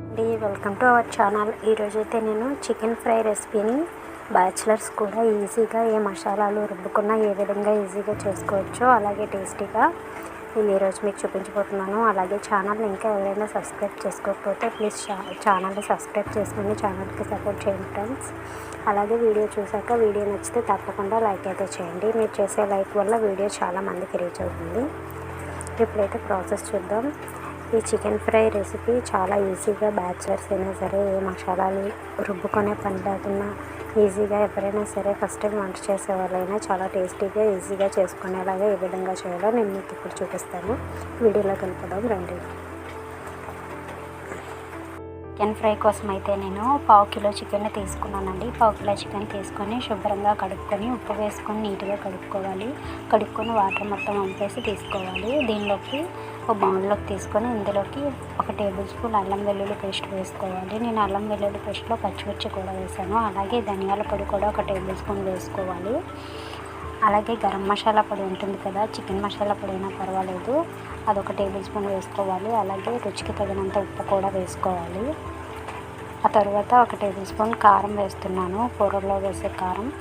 అండి welcome to our channel ఈరోజు అయితే నేను చికెన్ ఫ్రై రెసిపీని బ్యాచిలర్స్ కూడా ఈజీగా ఏ మసాలాలు రుబ్బుకున్నా ఏ విధంగా ఈజీగా చేసుకోవచ్చో అలాగే టేస్టీగా నేను ఈరోజు మీకు చూపించబోతున్నాను. అలాగే ఛానల్ని ఇంకా ఎవరైనా సబ్స్క్రైబ్ చేసుకోకపోతే ప్లీజ్ ఛానల్ని సబ్స్క్రైబ్ చేసుకుని ఛానల్కి సపోర్ట్ చేయండి ఫ్రెండ్స్ అలాగే వీడియో చూసాక వీడియో నచ్చితే తప్పకుండా లైక్ అయితే చేయండి. మీరు చేసే లైక్ వల్ల వీడియో చాలా మందికి రీచ్ అవుతుంది. ఇప్పుడైతే ప్రాసెస్ చూద్దాం. ఈ చికెన్ ఫ్రై రెసిపీ చాలా ఈజీగా బ్యాచిలర్స్ అయినా సరే ఏ మసాలాలు రుబ్బుకునే పని లేకున్నా ఈజీగా ఎవరైనా సరే ఫస్ట్ టైం వంట చేసే వాళ్ళైనా చాలా టేస్టీగా ఈజీగా చేసుకునేలాగా ఏ విధంగా చేయాలో నేను మీకు ఇప్పుడు చూపిస్తాను. వీడియోలో కలుపుదాం రండి. చికెన్ ఫ్రై కోసం అయితే నేను పావు కిలో చికెన్ తీసుకున్నానండి. పావు కిలో చికెన్ తీసుకొని శుభ్రంగా కడుక్కొని ఉప్పు వేసుకొని నీట్గా కడుక్కోవాలి. కడుక్కొని వాటర్ మొత్తం వంపేసి తీసుకోవాలి. దీనిలోకి ఒక బౌల్లోకి తీసుకొని ఇందులోకి ఒక టేబుల్ స్పూన్ అల్లం వెల్లుల్లి పేస్ట్ వేసుకోవాలి. నేను అల్లం వెల్లుల్లి పేస్ట్లో పచ్చిమిర్చి కూడా వేసాను. అలాగే ధనియాల పొడి కూడా ఒక టేబుల్ స్పూన్ వేసుకోవాలి. అలాగే గరం మసాలా పొడి ఉంటుంది కదా చికెన్ మసాలా పొడి అయినా పర్వాలేదు. అదొక టేబుల్ స్పూన్ వేసుకోవాలి. అలాగే రుచికి తగినంత ఉప్పు కూడా వేసుకోవాలి. ఆ తర్వాత ఒక టేబుల్ స్పూన్ కారం వేస్తున్నాను. కూరలో వేసే కారం.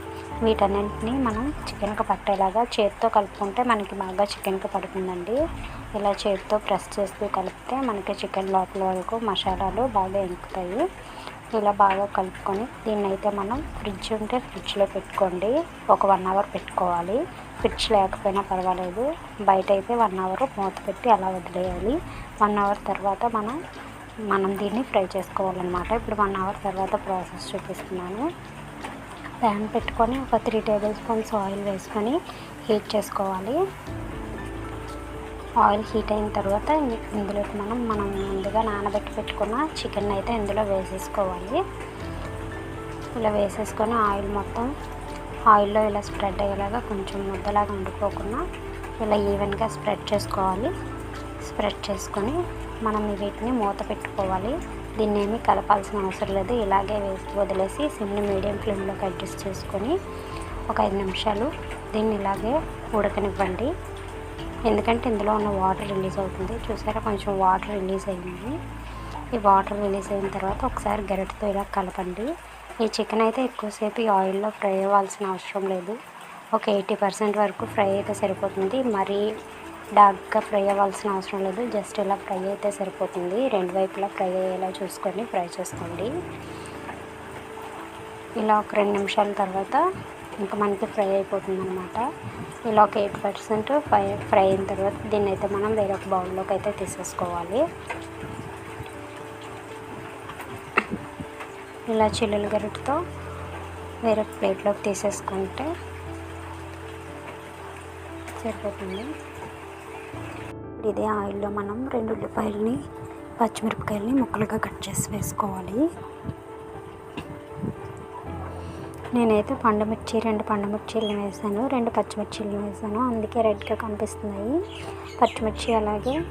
వీటన్నింటినీ మనం చికెన్కి పట్టేలాగా చేతితో కలుపుకుంటే మనకి బాగా చికెన్కి పడుతుందండి. ఇలా చేతితో ప్రెస్ చేస్తూ కలిపితే మనకి చికెన్ లోపల వరకు మసాలాలు బాగా ఎంకుతాయి. ఇలా బాగా కలుపుకొని దీన్ని అయితే మనం ఫ్రిడ్జ్ ఉంటే ఫ్రిడ్జ్లో పెట్టుకోండి. ఒక వన్ అవర్ పెట్టుకోవాలి. ఫ్రిడ్జ్ లేకపోయినా పర్వాలేదు. బయట అయితే వన్ అవర్ మూత పెట్టి అలా వదిలేయాలి. వన్ అవర్ తర్వాత మనం మనం దీన్ని ఫ్రై చేసుకోవాలన్నమాట. ఇప్పుడు వన్ అవర్ తర్వాత ప్రాసెస్ చూపిస్తున్నాను. ప్యాన్ పెట్టుకొని ఒక త్రీ టేబుల్ స్పూన్స్ ఆయిల్ వేసుకొని హీట్ చేసుకోవాలి. ఆయిల్ హీట్ అయిన తర్వాత ఇందులోకి మనం మనం ముందుగా నానబెట్టి పెట్టుకున్న చికెన్ అయితే ఇందులో వేసేసుకోవాలి. ఇలా వేసేసుకొని ఆయిల్ మొత్తం ఆయిల్లో ఇలా స్ప్రెడ్ అయ్యేలాగా కొంచెం ముద్దలాగా వండుకోకుండా ఇలా ఈవెన్గా స్ప్రెడ్ చేసుకోవాలి. స్ప్రెడ్ చేసుకొని మనం వీటిని మూత పెట్టుకోవాలి. దీన్ని ఏమీ కలపాల్సిన అవసరం లేదు. ఇలాగే వేసి వదిలేసి సిమ్ని మీడియం ఫ్లేమ్లోకి అడ్జస్ట్ చేసుకొని ఒక ఐదు నిమిషాలు దీన్ని ఇలాగే ఉడకనివ్వండి. ఎందుకంటే ఇందులో ఉన్న వాటర్ రిలీజ్ అవుతుంది. చూసారా? కొంచెం వాటర్ రిలీజ్ అయింది. ఈ వాటర్ రిలీజ్ అయిన తర్వాత ఒకసారి గరిటతో ఇలా కలపండి. ఈ చికెన్ అయితే ఎక్కువసేపు ఈ ఆయిల్లో ఫ్రై అవ్వాల్సిన అవసరం లేదు. ఒక ఎయిటీ పర్సెంట్ వరకు ఫ్రై అయితే సరిపోతుంది. మరీ డార్క్గా ఫ్రై అవ్వాల్సిన అవసరం లేదు. జస్ట్ ఇలా ఫ్రై అయితే సరిపోతుంది. రెండు వైపులా ఫ్రై అయ్యేలా చూసుకొని ఫ్రై చేసుకోండి. ఇలా ఒక రెండు నిమిషాల తర్వాత ఇంకా మనకి ఫ్రై అయిపోతుంది అనమాట ఇలా ఒక ఎయిట్ పర్సెంట్ ఫ్రై ఫ్రై అయిన తర్వాత దీన్ని అయితే మనం వేరొక బౌల్లోకి అయితే తీసేసుకోవాలి. ఇలా చిల్లుల గరిటతో వేరే ప్లేట్లోకి తీసేసుకుంటే సరిపోతుంది. ఇదే ఆయిల్లో మనం రెండు ఉల్లిపాయలని పచ్చిమిరపకాయలని ముక్కలుగా కట్ చేసి వేసుకోవాలి. నేనైతే పండుమిర్చి రెండు పండుమిర్చీలను వేసాను. రెండు పచ్చిమిర్చీలను వేసాను. అందుకే రెడ్గా కనిపిస్తున్నాయి. పచ్చిమిర్చి అలాగే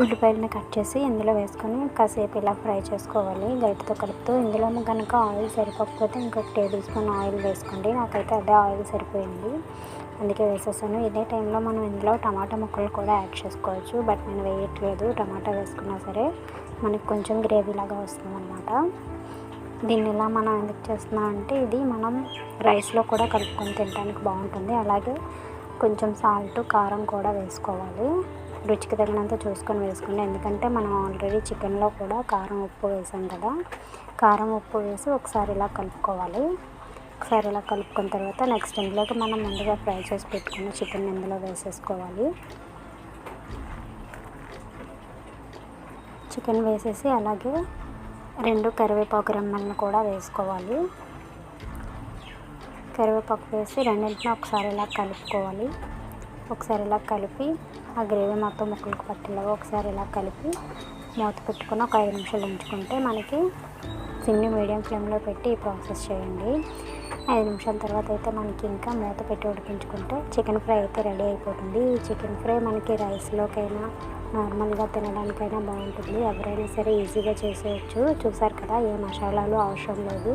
ఉల్లిపాయలను కట్ చేసి ఇందులో వేసుకొని కాసేపు ఇలా ఫ్రై చేసుకోవాలి. గరిటతో కలుపుతూ ఇందులో కనుక ఆయిల్ సరిపోకపోతే ఇంకొక టేబుల్ స్పూన్ ఆయిల్ వేసుకోండి. నాకైతే అదే ఆయిల్ సరిపోయింది. అందుకే వేసేసాను. ఇదే టైంలో మనం ఇందులో టమాటా ముక్కలు కూడా యాడ్ చేసుకోవచ్చు. బట్ నేను వేయట్లేదు. టమాటా వేసుకున్నా సరే మనకి కొంచెం గ్రేవీ లాగా వస్తుంది దీన్ని ఇలా మనం ఎందుకు చేస్తున్నాం అంటే ఇది మనం రైస్లో కూడా కలుపుకొని తినడానికి బాగుంటుంది. అలాగే కొంచెం సాల్ట్ కారం కూడా వేసుకోవాలి. రుచికి తగినంత చూసుకొని వేసుకోండి. ఎందుకంటే మనం ఆల్రెడీ చికెన్లో కూడా కారం ఉప్పు వేసాం కదా. కారం ఉప్పు వేసి ఒకసారి ఇలా కలుపుకోవాలి. ఒకసారి ఇలా కలుపుకున్న తర్వాత నెక్స్ట్ ఇందులోకి మనం ముందుగా ఫ్రై చేసి పెట్టుకున్న చికెన్ ఇందులో వేసేసుకోవాలి. చికెన్ వేసేసి అలాగే రెండు కరివేపాకు రెమ్మలను కూడా వేసుకోవాలి. కరివేపాకు వేసి రెండింటిని ఒకసారి ఇలా కలుపుకోవాలి. ఒకసారి ఇలా కలిపి ఆ గ్రేవీ మొత్తం ముక్కలకు పట్టేలాగా ఒకసారి ఇలా కలిపి మూత పెట్టుకుని ఒక ఐదు నిమిషాలు ఉంచుకుంటే మనకి సిమ్ని మీడియం ఫ్లేమ్లో పెట్టి ఈ ప్రాసెస్ చేయండి. ఐదు నిమిషాల తర్వాత అయితే మనకి ఇంకా మూత పెట్టి ఉడికించుకుంటే చికెన్ ఫ్రై అయితే రెడీ అయిపోతుంది. ఈ చికెన్ ఫ్రై మనకి రైస్లోకైనా నార్మల్గా తినడానికైనా బాగుంటుంది. ఎవరైనా సరే ఈజీగా చేసేయచ్చు. చూసారు కదా ఏ మసాలాలు అవసరం లేదు.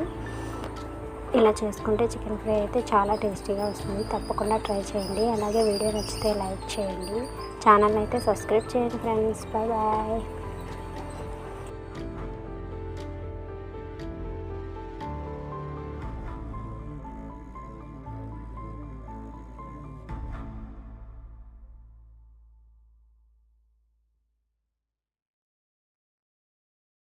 ఇలా చేసుకుంటే చికెన్ ఫ్రై అయితే చాలా టేస్టీగా వస్తుంది. తప్పకుండా ట్రై చేయండి. అలాగే వీడియో నచ్చితే లైక్ చేయండి. ఛానల్ అయితే సబ్స్క్రైబ్ చేయండి ఫ్రెండ్స్. Bye bye.